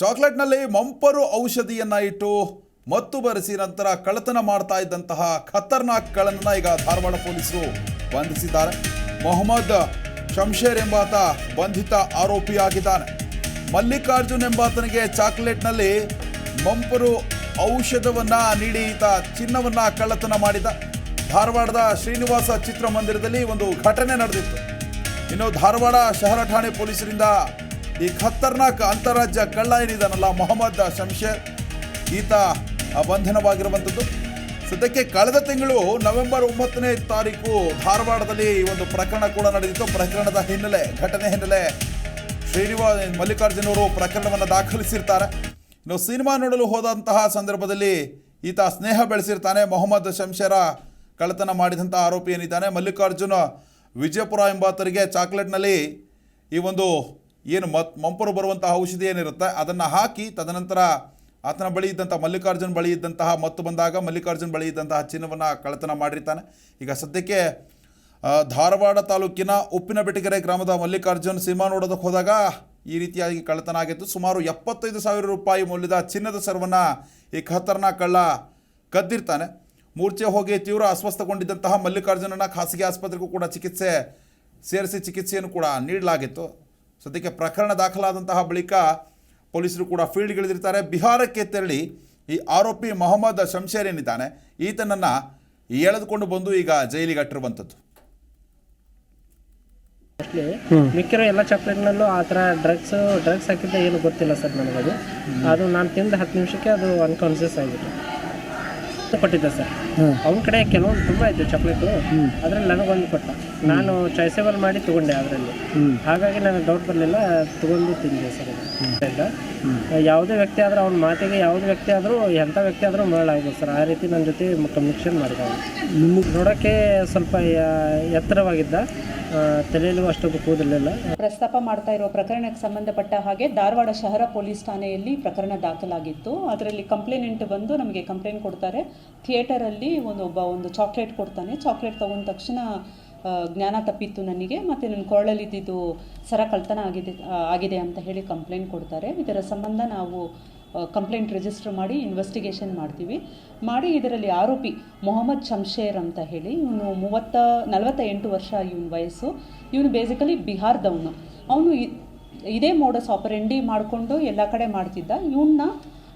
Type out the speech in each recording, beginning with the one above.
ಚಾಕ್ಲೇಟ್ನಲ್ಲಿ ಮಂಪರು ಔಷಧಿಯನ್ನ ಇಟ್ಟು ಮತ್ತು ಬರೆಸಿ ನಂತರ ಕಳ್ಳತನ ಮಾಡ್ತಾ ಇದ್ದಂತಹ ಖತರ್ನಾಕ್ಗಳನ್ನ ಈಗ ಧಾರವಾಡ ಪೊಲೀಸರು ಬಂಧಿಸಿದ್ದಾರೆ. ಮೊಹಮ್ಮದ್ ಶಂಶೇರ್ ಎಂಬಾತ ಬಂಧಿತ ಆರೋಪಿಯಾಗಿದ್ದಾನೆ. ಮಲ್ಲಿಕಾರ್ಜುನ್ ಎಂಬಾತನಿಗೆ ಚಾಕ್ಲೇಟ್ನಲ್ಲಿ ಮಂಪರು ಔಷಧವನ್ನ ನೀಡಿ ಈತ ಚಿನ್ನವನ್ನ ಕಳ್ಳತನ ಮಾಡಿದ. ಧಾರವಾಡದ ಶ್ರೀನಿವಾಸ ಚಿತ್ರಮಂದಿರದಲ್ಲಿ ಒಂದು ಘಟನೆ ನಡೆದಿತ್ತು. ಇನ್ನು ಧಾರವಾಡ ಶಹರ ಠಾಣೆ ಪೊಲೀಸರಿಂದ ಈ ಖತರ್ನಾಕ್ ಅಂತಾರಾಜ್ಯ ಕಳ್ಳ ಏನಿದಾನಲ್ಲ ಮೊಹಮ್ಮದ್ ಶಂಶೇರ್ ಈತ ಬಂಧನವಾಗಿರುವಂಥದ್ದು. ಸದ್ಯಕ್ಕೆ ಕಳೆದ ತಿಂಗಳು ನವೆಂಬರ್ ಒಂಬತ್ತನೇ ತಾರೀಕು ಧಾರವಾಡದಲ್ಲಿ ಈ ಒಂದು ಪ್ರಕರಣ ಕೂಡ ನಡೆದಿತ್ತು. ಪ್ರಕರಣದ ಹಿನ್ನೆಲೆ, ಘಟನೆ ಹಿನ್ನೆಲೆ ಶ್ರೀನಿವಾಸ್ ಮಲ್ಲಿಕಾರ್ಜುನ್ ಅವರು ಪ್ರಕರಣವನ್ನು ದಾಖಲಿಸಿರ್ತಾರೆ. ಇನ್ನು ಸಿನಿಮಾ ನೋಡಲು ಹೋದಂತಹ ಸಂದರ್ಭದಲ್ಲಿ ಈತ ಸ್ನೇಹ ಬೆಳೆಸಿರ್ತಾನೆ. ಮೊಹಮ್ಮದ್ ಶಂಶೇರ ಕಳ್ಳತನ ಮಾಡಿದಂಥ ಆರೋಪಿ ಏನಿದ್ದಾನೆ? ಮಲ್ಲಿಕಾರ್ಜುನ ವಿಜಯಪುರ ಎಂಬಾತರಿಗೆ ಚಾಕ್ಲೇಟ್ನಲ್ಲಿ ಈ ಒಂದು ಏನು ಮತ್ ಮಂಪರು ಬರುವಂತಹ ಔಷಧಿ ಏನಿರುತ್ತೆ, ಅದನ್ನು ಹಾಕಿ ತದನಂತರ ಆತನ ಬಳಿ ಇದ್ದಂಥ ಮಲ್ಲಿಕಾರ್ಜುನ್ ಬಳಿ ಇದ್ದಂತಹ ಮತ್ತು ಬಂದಾಗ ಮಲ್ಲಿಕಾರ್ಜುನ್ ಬಳಿ ಇದ್ದಂತಹ ಚಿನ್ನವನ್ನು ಕಳತನ ಮಾಡಿರ್ತಾನೆ. ಈಗ ಸದ್ಯಕ್ಕೆ ಧಾರವಾಡ ತಾಲೂಕಿನ ಉಪ್ಪಿನ ಬೆಟಗೆರೆ ಗ್ರಾಮದ ಮಲ್ಲಿಕಾರ್ಜುನ್ ಸಿನಿಮಾ ನೋಡೋದಕ್ಕೆ ಹೋದಾಗ ಈ ರೀತಿಯಾಗಿ ಕಳ್ಳತನ ಆಗಿತ್ತು. ಸುಮಾರು ಎಪ್ಪತ್ತೈದು ಸಾವಿರ ರೂಪಾಯಿ ಮೌಲ್ಯದ ಚಿನ್ನದ ಸರವನ್ನು ಈ ಖತರ್ನಾ ಕಳ್ಳ ಕದ್ದಿರ್ತಾನೆ. ಮೂರ್ಛೆ ಹೋಗಿ ತೀವ್ರ ಅಸ್ವಸ್ಥಗೊಂಡಿದ್ದಂತಹ ಮಲ್ಲಿಕಾರ್ಜುನನ ಖಾಸಗಿ ಆಸ್ಪತ್ರೆಗೂ ಕೂಡ ಚಿಕಿತ್ಸೆ ಸೇರಿಸಿ ಚಿಕಿತ್ಸೆಯನ್ನು ಕೂಡ ನೀಡಲಾಗಿತ್ತು. ಸದ್ಯಕ್ಕೆ ಪ್ರಕರಣ ದಾಖಲಾದಂತಹ ಬಳಿಕ ಪೊಲೀಸರು ಕೂಡ ಫೀಲ್ಡ್ಗಿಳಿದಿರ್ತಾರೆ ಬಿಹಾರಕ್ಕೆ ತೆರಳಿ ಈ ಆರೋಪಿ ಮೊಹಮ್ಮದ್ ಶಂಶೇರ್ ಏನಿದ್ದಾನೆ ಈತನನ್ನು ಎಳೆದುಕೊಂಡು ಬಂದು ಈಗ ಜೈಲಿಗೆ ಅಟ್ಟಿರುವಂಥದ್ದು. ಮಿಕ್ಕಿರೋ ಎಲ್ಲ ಚಾಕ್ಲೇಟ್ನಲ್ಲೂ ಆ ಥರ ಡ್ರಗ್ಸ್ ಡ್ರಗ್ಸ್ ಹಾಕಿದ್ದೆ ಏನು ಗೊತ್ತಿಲ್ಲ ಸರ್ ನನಗದು. ಅದು ನಾನು ತಿಂದ ಹತ್ತು ನಿಮಿಷಕ್ಕೆ ಅದು ಅನ್ಕಾನ್ಸಿಯಸ್ ಆಗಿತ್ತು ಕೊಟ್ಟಿದ್ದೆ ಸರ್. ಅವನ ಕಡೆ ಕೆಲವೊಂದು ತುಂಬ ಇತ್ತು ಚಾಕ್ಲೇಟು ಅದ್ರಲ್ಲಿ ನನಗೊಂದು ಕೊಟ್ಟ. ನಾನು ಚಾಯ್ಸೇಬಲ್ ಮಾಡಿ ತಗೊಂಡೆ ಅದರಲ್ಲಿ. ಹಾಗಾಗಿ ನನಗೆ ಡೌಟ್ ಬರಲಿಲ್ಲ ತಗೊಂಡು ತಿಂದೆ ಸರ್ ಅದು. ಯಾವುದೇ ವ್ಯಕ್ತಿ ಆದರೂ ಅವ್ನ ಮಾತಿಗೆ ಯಾವುದೇ ವ್ಯಕ್ತಿ ಆದರೂ ಎಂಥ ವ್ಯಕ್ತಿ ಆದರೂ ಮರಳಾಗ್ಬೋದು ಸರ್. ಆ ರೀತಿ ನನ್ನ ಜೊತೆ ಕಮ್ಯುನಿಕೇಷನ್ ಮಾಡಿದ ನಿಮಗೆ ನೋಡೋಕ್ಕೆ ಸ್ವಲ್ಪ ಎತ್ತರವಾಗಿದ್ದ ತಲೆಯಲ್ಲೂ ಅಷ್ಟೊಂದು ಕೂದಲಿಲ್ಲ. ಪ್ರಸ್ತಾಪ ಮಾಡ್ತಾ ಇರುವ ಪ್ರಕರಣಕ್ಕೆ ಸಂಬಂಧಪಟ್ಟ ಹಾಗೆ ಧಾರವಾಡ ಶಹರ ಪೊಲೀಸ್ ಠಾಣೆಯಲ್ಲಿ ಪ್ರಕರಣ ದಾಖಲಾಗಿತ್ತು. ಅದರಲ್ಲಿ ಕಂಪ್ಲೇನೆಂಟ್ ಬಂದು ನಮಗೆ ಕಂಪ್ಲೇಂಟ್ ಕೊಡ್ತಾರೆ. ಥಿಯೇಟರಲ್ಲಿ ಒಂದು ಒಬ್ಬ ಒಂದು ಚಾಕ್ಲೇಟ್ ಕೊಡ್ತಾನೆ. ಚಾಕ್ಲೇಟ್ ತಗೊಂಡ ತಕ್ಷಣ ಜ್ಞಾನ ತಪ್ಪಿತ್ತು ನನಗೆ, ಮತ್ತು ನನ್ನ ಕೊರಳಲ್ಲಿದ್ದು ಸರ ಕಳ್ತನ ಆಗಿದೆ ಆಗಿದೆ ಅಂತ ಹೇಳಿ ಕಂಪ್ಲೇಂಟ್ ಕೊಡ್ತಾರೆ. ಇದರ ಸಂಬಂಧ ನಾವು ಕಂಪ್ಲೇಂಟ್ ರಿಜಿಸ್ಟರ್ ಮಾಡಿ ಇನ್ವೆಸ್ಟಿಗೇಷನ್ ಮಾಡ್ತೀವಿ. ಮಾಡಿ ಇದರಲ್ಲಿ ಆರೋಪಿ ಮೊಹಮ್ಮದ್ ಶಂಶೇರ್ ಅಂತ ಹೇಳಿ, ಇವನು ಮೂವತ್ತ ನಲವತ್ತ ಎಂಟು ವರ್ಷ ಇವನ ವಯಸ್ಸು. ಇವನು ಬೇಸಿಕಲಿ ಬಿಹಾರದವನು. ಅವನು ಇದೇ ಮೋಡಸ್ ಆಪರೆಂಡಿ ಮಾಡಿಕೊಂಡು ಎಲ್ಲ ಕಡೆ ಮಾಡ್ತಿದ್ದ. ಇವನ್ನ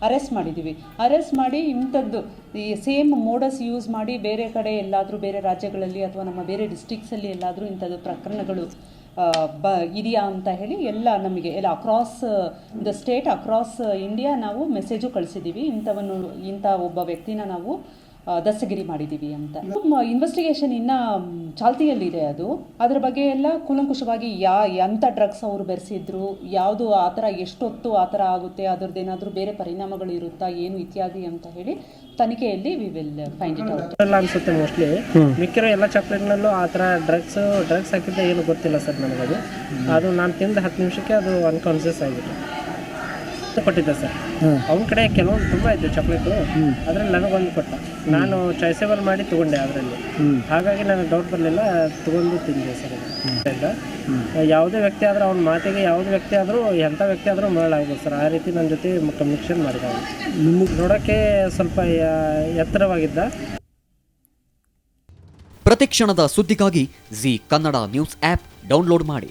ಅರೆಸ್ಟ್ ಮಾಡಿದ್ದೀವಿ. ಅರೆಸ್ಟ್ ಮಾಡಿ ಇಂಥದ್ದು ಈ ಸೇಮ್ ಮೋಡಸ್ ಯೂಸ್ ಮಾಡಿ ಬೇರೆ ಕಡೆ ಎಲ್ಲಾದರೂ ಬೇರೆ ರಾಜ್ಯಗಳಲ್ಲಿ ಅಥವಾ ನಮ್ಮ ಬೇರೆ ಡಿಸ್ಟಿಕ್ಸಲ್ಲಿ ಎಲ್ಲಾದರೂ ಇಂಥದ್ದು ಪ್ರಕರಣಗಳು ಬ, ಇದೆಯಾ ಅಂತ ಹೇಳಿ ಎಲ್ಲ ನಮಗೆ, ಎಲ್ಲ across the state across India ನಾವು ಮೆಸೇಜು ಕಳಿಸಿದ್ದೀವಿ. ಇಂಥವನ್ನು, ಇಂಥ ಒಬ್ಬ ವ್ಯಕ್ತಿನ ನಾವು ದಸ್ತಗಿರಿ ಮಾಡಿದ್ದೀವಿ ಅಂತ. ಇನ್ವೆಸ್ಟಿಗೇಷನ್ ಇನ್ನ ಚಾಲ್ತಿಯಲ್ಲಿದೆ ಅದು. ಅದರ ಬಗ್ಗೆ ಎಲ್ಲ ಕೂಲಂಕುಷವಾಗಿ ಯಾ ಎಂಥ ಡ್ರಗ್ಸ್ ಅವರು ಬೆರೆಸಿದ್ರು ಯಾವುದು ಆ ಥರ ಎಷ್ಟೊತ್ತು ಆ ಥರ ಆಗುತ್ತೆ ಅದರದ್ದೇನಾದರೂ ಬೇರೆ ಪರಿಣಾಮಗಳು ಇರುತ್ತಾ ಏನು ಇತ್ಯಾದಿ ಅಂತ ಹೇಳಿ ತನಿಖೆಯಲ್ಲಿ we will find it out ಎಲ್ಲ ಅನ್ಸುತ್ತೆ ಮೋಸ್ಟ್ಲಿ ಮಿಕ್ಕಿರೋ ಎಲ್ಲ ಚಾಕ್ಲೇಟ್ನಲ್ಲೂ ಆ ಥರ ಡ್ರಗ್ಸ್ ಡ್ರಗ್ಸ್ ಹಾಕಿದ್ದೆ ಏನು ಗೊತ್ತಿಲ್ಲ ಸರ್ ನನಗದು. ಅದು ನಾನು ತಿಂದ ಹತ್ತು ನಿಮಿಷಕ್ಕೆ ಅದು ಅನ್ಕಾನ್ಸಿಯಸ್ ಆಗಿತ್ತು ಕೊಟ್ಟಿದ್ದೆ ಸರ್. ಅವ್ನ ಕಡೆ ಕೆಲವೊಂದು ತುಂಬ ಇತ್ತು ಚಾಕ್ಲೇಟು ಅದ್ರಲ್ಲಿ ನನಗೊಂದು ಕೊಟ್ಟ. ನಾನು ಚಾಯ್ಸೇಬಲ್ ಮಾಡಿ ತಗೊಂಡೆ ಅದರಲ್ಲಿ. ಹಾಗಾಗಿ ನನಗೆ ಡೌಟ್ ಬರಲಿಲ್ಲ ತಗೊಂಡು ತಿಂದೆ ಸರ್. ಯಾವುದೇ ವ್ಯಕ್ತಿ ಆದರೂ ಅವ್ನ ಮಾತಿಗೆ ಯಾವುದೇ ವ್ಯಕ್ತಿ ಆದರೂ ಎಂಥ ವ್ಯಕ್ತಿ ಆದರೂ ಮರಳಾಗ್ಬೋದು ಸರ್. ಆ ರೀತಿ ನನ್ನ ಜೊತೆ ಕಮ್ಯುನಿಕೇಷನ್ ಮಾಡಿದ ನಿಮಗೆ ನೋಡೋಕ್ಕೆ ಸ್ವಲ್ಪ ಎತ್ತರವಾಗಿದ್ದ. ಎತ್ತರವಾಗಿದ್ದ ಪ್ರತಿಕ್ಷಣದ ಸುದ್ದಿಗಾಗಿ Zee Kannada news app download ಮಾಡಿ.